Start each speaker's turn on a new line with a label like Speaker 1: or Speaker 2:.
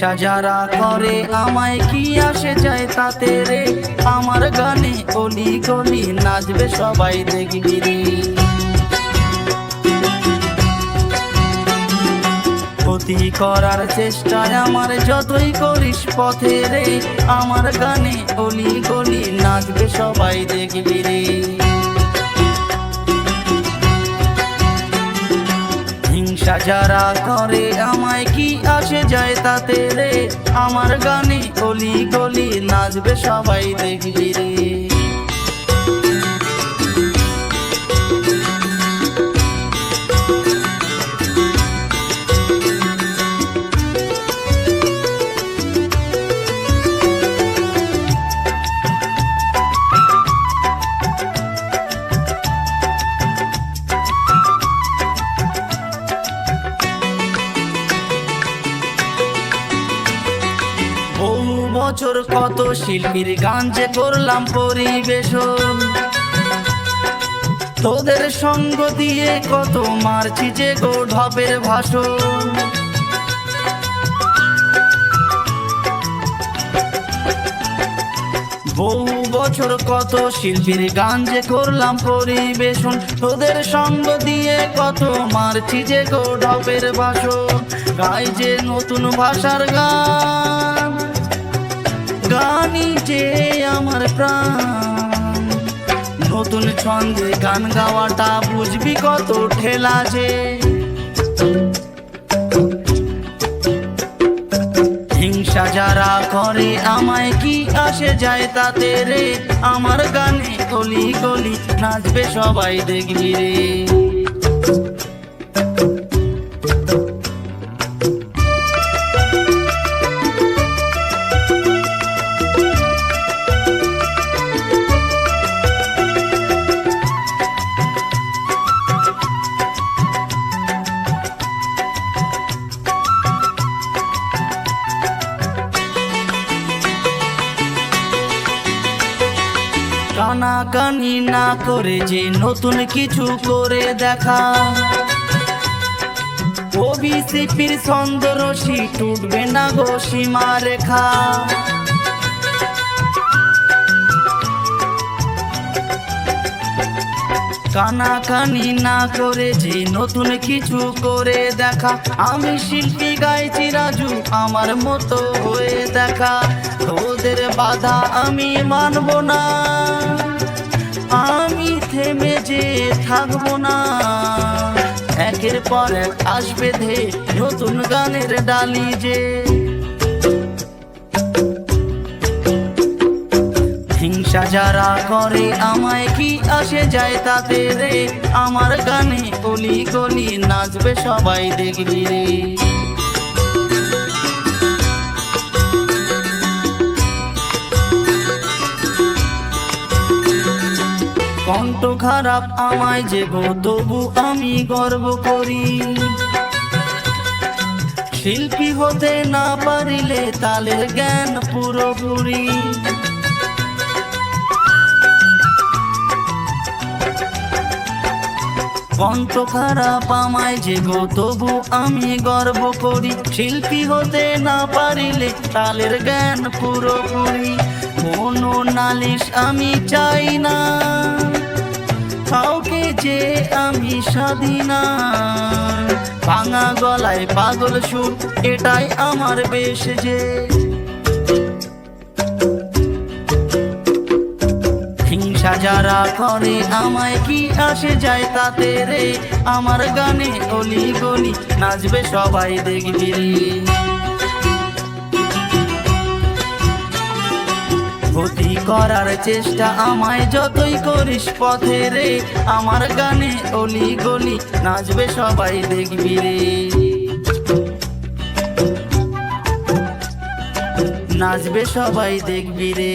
Speaker 1: হিংসা যারা করে আমায় কি আসে যায় তাতে রে? আমার গানে অলি গলি নাচবে সবাই দেখবি রে। ক্ষতি করার চেষ্টায় আমার যতই করিস পথে রে, আমার গানে অলি গলি নাচবে সবাই দেখবি রে। যারা করে, আমায় কি আসে যায় তাতে রে? আমার গানে গলি গলি, নাচবে সবাই দেখবি রে। বছর কত শিল্পীর গান যে করলাম পরিবেশন। তোদের সঙ্গ দিয়ে কত মারছি যে গো ঢপের ভাষণ। বহু বছর কত শিল্পীর গান যে করলাম পরিবেশন। তোদের সঙ্গ দিয়ে কত মারছি যে গো ঢপের ভাষণ। গাই যে নতুন ভাষার গান। গানই যে আমার প্রাণ। নতুন ছন্দে গান গাওয়াটা বুঝবি কত ঠেলা যে। হিংসা যারা করে আমায় কি আসে যায় তাতে রে? আমার গানে গলি গলি নাচবে সবাই দেখবি রে। কানাকানি না করে যে নতুন কিছু করে দেখা। ওবিসিপির ছন্দরসি টুটবে না গো রেখা। কানাকানি না করে যে নতুন কিছু করে দেখা। আমি শিল্পী গাইছি রাজু, আমার মতো হয়ে দেখা। তোদের বাধা আমি মানব না। আমি থেমে যে থাকব না। একের পর এক আসবে ধে নতুন গানের ডালি যে। হিংসা যারা করে আমায় কি আসে যায় তাতে রে? আমার গানে অলি গলি নাচবে সবাই দেখবি রে। কণ্ঠ খারাপ আমায় যে তবু আমি গর্ব করি। শিল্পী হতে না পারিলে তালের জ্ঞান পুরোপুরি। কণ্ঠ খারাপ আমায় যে তবু আমি গর্ব করি। শিল্পী হতে না পারিলে তালের জ্ঞান পুরোপুরি। কোনো নালিশ আমি চাই না। আমি স্বাধীনা ভাঙা গলায় পাগল সুর, এটাই আমার বেশ যে। হিংসা যারা করে, আমায় কি আসে যায় তাতে রে? আমার গানে অলি গলি, নাচবে সবাই দেখবি রে। ক্ষতি করার চেষ্টা আমায় যতই করিস পথে রে। আমার গানে অলি গলি নাচবে সবাই দেখবি রে। নাচবে সবাই দেখবি রে।